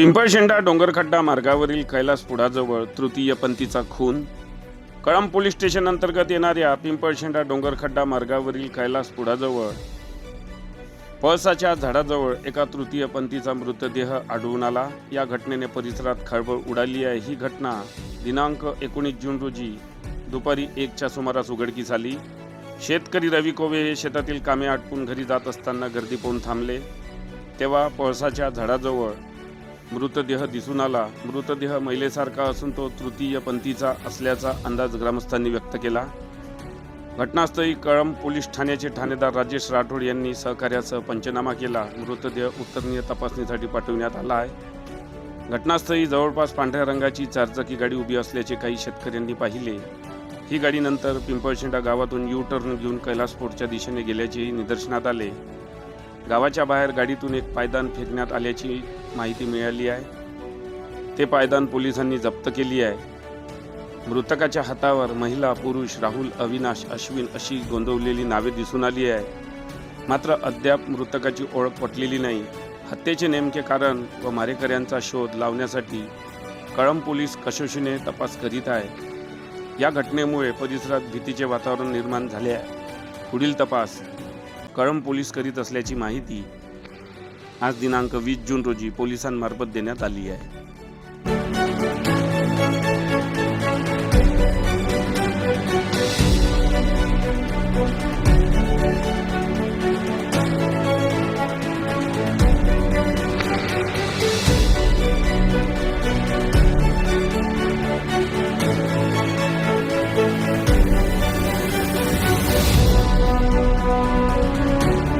पिंपळशेंडा डोंगरखड्डा मार्गावरील कैलास पुढाजवळ तृतीयपंथीचा खून. Kalamb police station अंतर्गत येणाऱ्या पिंपळशेंडा डोंगरखड्डा मार्गावरील कैलास पुढाजवळ पळसाच्या झाडाजवळ एका तृतीयपंथीचा मृतदेह आढळून आला. या घटनेने परिसरात खळबळ उडाली आहे. ही घटना दिनांक एकोणीस जून रोजी दुपारी एकच्या सुमारास उघडकीस आली. शेतकरी रवी कोवे हे शेतातील कामे आटपून घरी जात असताना गर्दी पाहून थांबले. तेव्हा पळसाच्या झाडाजवळ मृतदेह दिसून आला. मृतदेह महिलेसारखा असून तो तृतीय पंथीचा असल्याचा अंदाज ग्रामस्थांनी व्यक्त केला. घटनास्थळी कळंब पोलीस ठाण्याचे ठाणेदार राजेश राठोड यांनी सहकार्यासह पंचनामा केला. मृतदेह उत्तरणीय तपासणीसाठी पाठविण्यात आला आहे. घटनास्थळी जवळपास पांढऱ्या रंगाची चारचाकी गाडी उभी असल्याचे काही शेतकऱ्यांनी पाहिले. ही गाडी नंतर पिंपळशेंडा गावातून यू टर्न घेऊन कैलासपोर्टच्या दिशेने गेल्याचेही निदर्शनात आले. गावाच्या बाहेर गाडीतून एक पायदान फेकण्यात आल्याची माहिती मिळाली आहे. ते पायदान पोलिसांनी जप्त केली आहे. मृतकाच्या हातावर महिला पुरुष राहुल अविनाश अश्विन अशी गोंदवलेली नावे दिसून आली आहे. मात्र अद्याप मृतकाची ओळख पटलेली नाही. हत्येचे नेमके कारण व मारेकऱ्यांचा शोध लावण्यासाठी कळंब पोलीस कशोशीने तपास करीत आहे. या घटनेमुळे परिसरात भीतीचे वातावरण निर्माण झाले आहे. पुढील तपास कळंब पोलीस करीत असल्याची माहिती आज दिनांक वीस जून रोजी पोलिसांमार्फत देण्यात आली आहे.